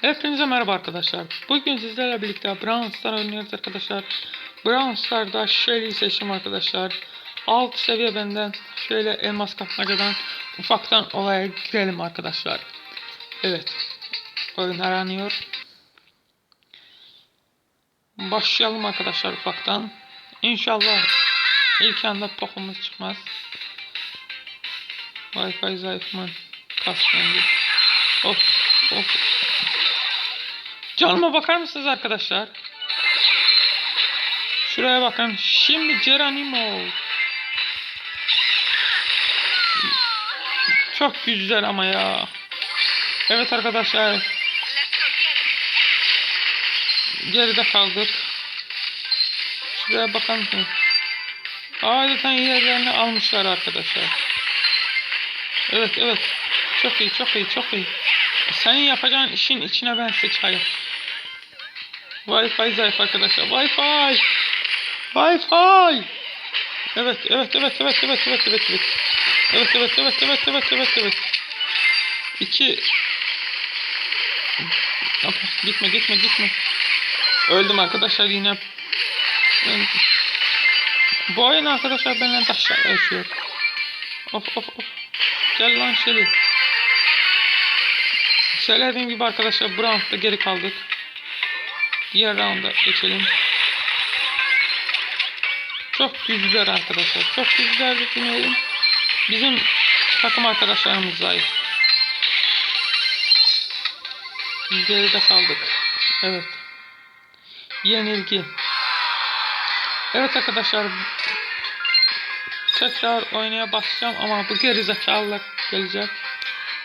Hepinize merhaba arkadaşlar. Bugün sizlerle birlikte Brawl Star oynuyoruz arkadaşlar. Brawl Star'da Shelly'yi seçtim arkadaşlar. Alt seviye benden şöyle elmas kapmacadan ufaktan olaya girelim arkadaşlar. Evet. Oyun aranıyor. Başlayalım arkadaşlar ufaktan. İnşallah ilk anda pokumuz çıkmaz. Wi-Fi zayıf mı? Kaslandı. Of of. Canıma bakar mısınız arkadaşlar? Şuraya bakın. Şimdi Geronimo. Çok güzel ama ya. Evet arkadaşlar. Geride kaldık. Şuraya bakar mısınız? Adeta yerlerini almışlar arkadaşlar. Evet evet. Çok iyi çok iyi çok iyi. Senin yapacağın işin içine ben sıçayım. Wi-Fi zayıf arkadaşlar. Wi-Fi. Wi-Fi. Evet, evet, evet, evet, evet, evet, evet, evet. Evet, evet, evet, evet, evet, evet, evet. İki. Gitme, gitme, gitme. Öldüm arkadaşlar yine. Ben- Bu oyun arkadaşlar benden taşlar yaşıyor. Of of of. Gel lan Shelly. Söylediğim gibi arkadaşlar bu roundda geri kaldık. Diğer rounda geçelim. Çok güzel arkadaşlar. Çok güzel düşünüyorum. Bizim takım arkadaşlarımız zayıf. Geride kaldık. Evet. Yenilgi. Evet arkadaşlar. Tekrar oynaya basacağım ama bu gerizekalılar gelecek.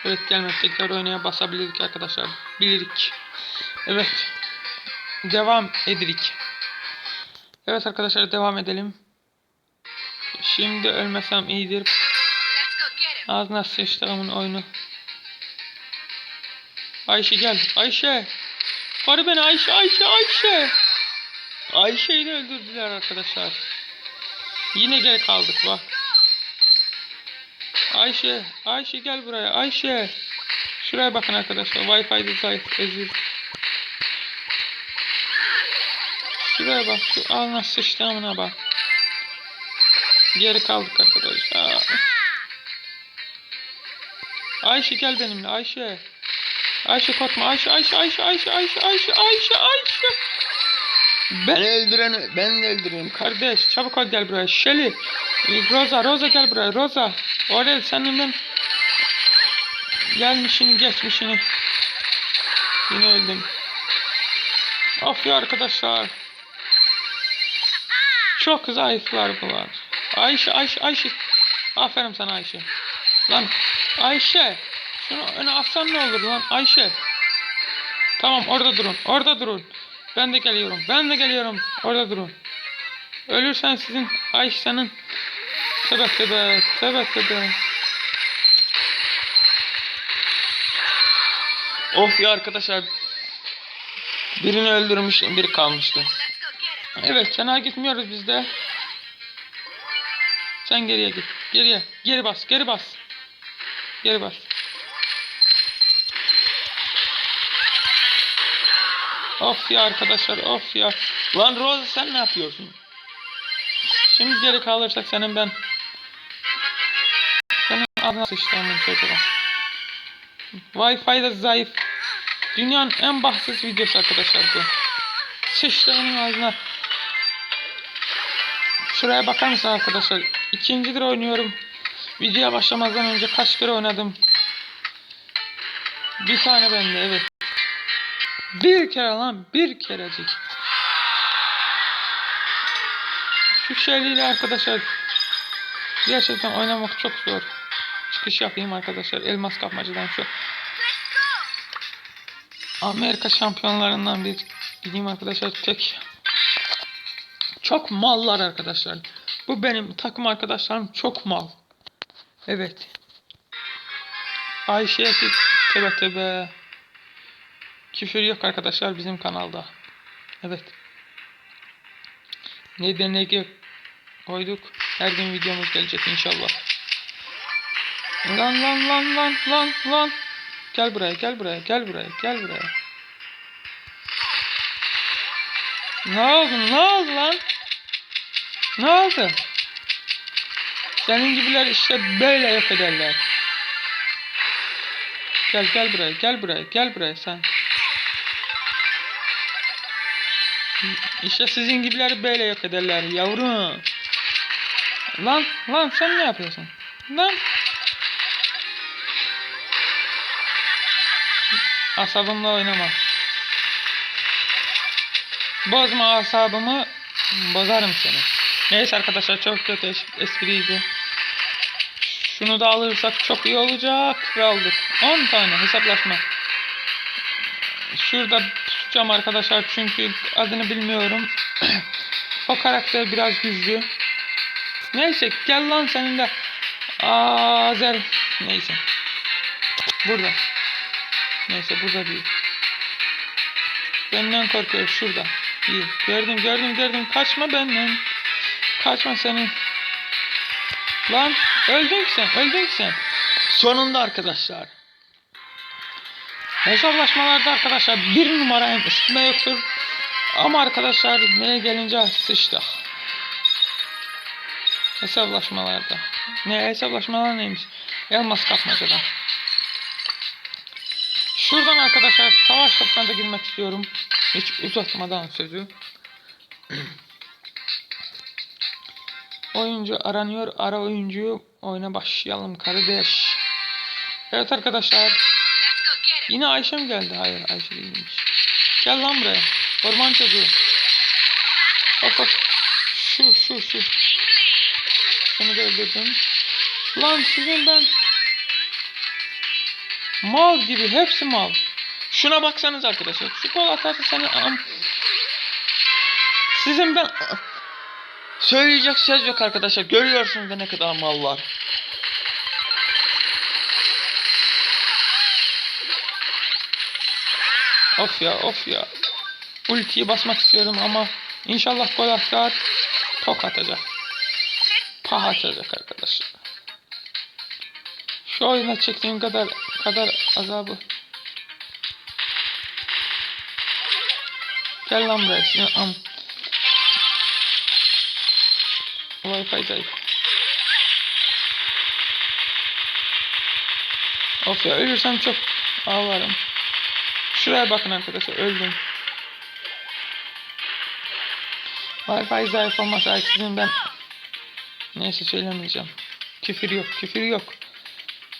Evet gelmez tekrar oynaya basabilirdik arkadaşlar. Bilirik. Evet. Devam edirik. Evet arkadaşlar devam edelim. Şimdi ölmesem iyidir. Ağzına sıçtığımın oyunu. Ayşe gel. Ayşe. Koru beni Ayşe Ayşe Ayşe. Ayşe'yi de öldürdüler arkadaşlar. Yine geri kaldık bak. Ayşe. Ayşe gel buraya. Ayşe. Şuraya bakın arkadaşlar. Wi-Fi'de zayıf. Ezil. Şuraya bak. Şu ağzına sıçtığımına bak. Geri kaldık arkadaşlar. Ayşe gel benimle Ayşe. Ayşe korkma Ayşe Ayşe Ayşe Ayşe Ayşe Ayşe Ayşe Ayşe. Ben öldüreni ben de öldürüyorum kardeş. Çabuk ol gel buraya. Shelly. Rosa Rosa gel buraya Rosa. Orel senin ben gelmişini geçmişini. Yine öldüm. Of ya arkadaşlar. Çok zayıflar bunlar. Ayşe Ayşe Ayşe. Aferin sana Ayşe. Lan Ayşe. Şunu öne atsan ne olur lan Ayşe. Tamam orada durun. Orada durun. Ben de geliyorum. Ben de geliyorum. Orada durun. Ölürsen sizin Ayşe'nin tövbe tövbe tövbe tövbe. Of ya arkadaşlar. Birini öldürmüşüm, biri kalmıştı. Evet, fena gitmiyoruz biz de. Sen geriye git. Geriye. Geri bas, geri bas. Geri bas. Of ya arkadaşlar, of ya. Lan Rose sen ne yapıyorsun? Şimdi geri kalırsak senin ben... Senin adına sıçtığımın çocuğu. Wi-Fi de zayıf. Dünyanın en bahtsız videosu arkadaşlar bu. Sıçtığımın ağzına. Şuraya bakar mısın arkadaşlar? İkincidir oynuyorum. Videoya başlamazdan önce kaç kere oynadım? Bir tane bende evet. Bir kere lan bir kerecik. Şu şeyliyle arkadaşlar gerçekten oynamak çok zor. Çıkış yapayım arkadaşlar elmas kapmacadan şu. Amerika şampiyonlarından bir gideyim arkadaşlar tek. Çok mallar arkadaşlar. Bu benim takım arkadaşlarım çok mal. Evet. Ayşe tebe tebe. Küfür yok arkadaşlar bizim kanalda. Evet. Ne de ne koyduk. Her gün videomuz gelecek inşallah. Lan lan lan lan lan lan. Gel buraya gel buraya gel buraya gel buraya. Ne oldu? Ne oldu lan? Ne oldu? Senin gibiler işte böyle yok ederler. Gel gel buraya, gel buraya, gel buraya sen. İşte sizin gibiler böyle yok ederler yavrum. Lan lan sen ne yapıyorsun? Lan. Asabımla oynama. Bozma asabımı bozarım seni. Neyse arkadaşlar çok kötü es- espriydi. Şunu da alırsak çok iyi olacak ve aldık. 10 tane hesaplaşma. Şurada tutacağım arkadaşlar çünkü adını bilmiyorum. o karakter biraz güçlü. Neyse gel lan senin de Azer neyse. Burada. Neyse burada değil. Benden korkuyor şurada. Gördüm gördüm gördüm. Kaçma benden. Kaçma senin. Lan öldün ki sen. Öldün ki sen. Sonunda arkadaşlar. Hesaplaşmalarda arkadaşlar bir numarayım üstüne yoktur. Ama arkadaşlar neye gelince sıçtık. Hesaplaşmalarda. Ne hesaplaşmalar neymiş? Elmas kapmacada. Şuradan arkadaşlar savaş topuna da girmek istiyorum. Hiç uzatmadan sözü. Oyuncu aranıyor. Ara oyuncuyu oyuna başlayalım kardeş. Evet arkadaşlar. Yine Ayşe mi geldi? Hayır Ayşe değilmiş. Gel lan buraya. Orman çocuğu. Bak bak. Şu şu şu. Seni de öldürdüm. Lan sizin ben. Mal gibi hepsi mal. Şuna baksanız arkadaşlar. Şu kol atarsa seni am. Sizin ben söyleyecek söz yok arkadaşlar. Görüyorsunuz da ne kadar mal var. Of ya of ya. Ultiyi basmak istiyorum ama inşallah gol atar. Tok atacak. Pah atacak arkadaşlar. Şu oyuna çektiğim kadar kadar azabı. Gel lan buraya. Am. Wi-Fi zayıf. Of ya ölürsem çok ağlarım. Şuraya bakın arkadaşlar öldüm. Wi-Fi zayıf olmasaydı sizin ben neyse söylemeyeceğim. Küfür yok, küfür yok.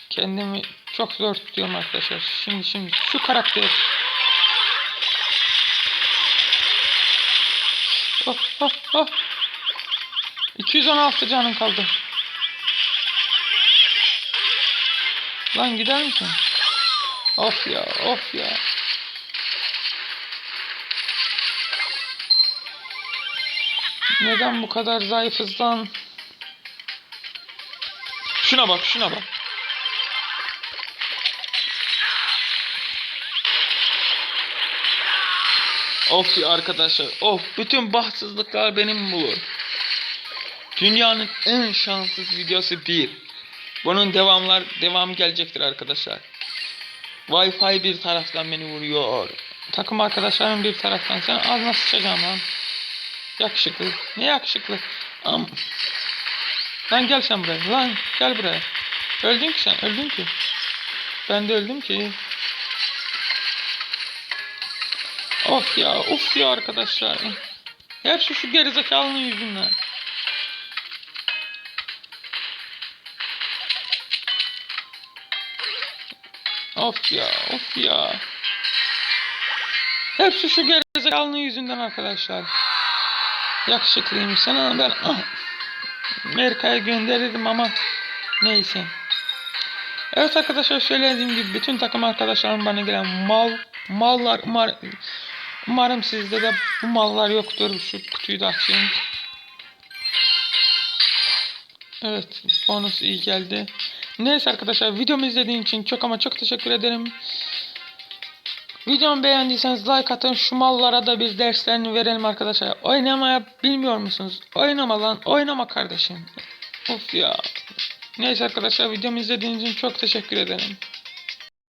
Kendimi çok zor tutuyorum arkadaşlar. Şimdi şimdi şu karakter. Oh oh. 216 canım kaldı. Lan gider misin? Of ya, of ya. Neden bu kadar zayıfız lan? Şuna bak, şuna bak. Of arkadaşlar, of bütün bahtsızlıklar benim bulur. Dünyanın en şanssız videosu bir. Bunun devamlar devam gelecektir arkadaşlar. Wi-Fi bir taraftan beni vuruyor. Takım arkadaşlarım bir taraftan. Sen ağzına sıçacağım lan. Yakışıklı. Ne yakışıklı? Am. Lan gel sen buraya. Lan gel buraya. Öldün ki sen. Öldün ki. Ben de öldüm ki. Of ya. Of ya arkadaşlar. Hepsi şu gerizekalının yüzünden. Of ya, of ya. Hepsi şu gerizekalının yüzünden arkadaşlar. Yakışıklıymış sana ben ah, Amerika'ya gönderirdim ama neyse. Evet arkadaşlar söylediğim gibi bütün takım arkadaşlarım bana gelen mal mallar umar, umarım sizde de bu mallar yoktur. Şu kutuyu da açayım. Evet bonus iyi geldi. Neyse arkadaşlar videomu izlediğin için çok ama çok teşekkür ederim. Videomu beğendiyseniz like atın şu mallara da bir derslerini verelim arkadaşlar. Oynamaya bilmiyor musunuz? Oynama lan oynama kardeşim. Of ya. Neyse arkadaşlar videomu izlediğiniz için çok teşekkür ederim.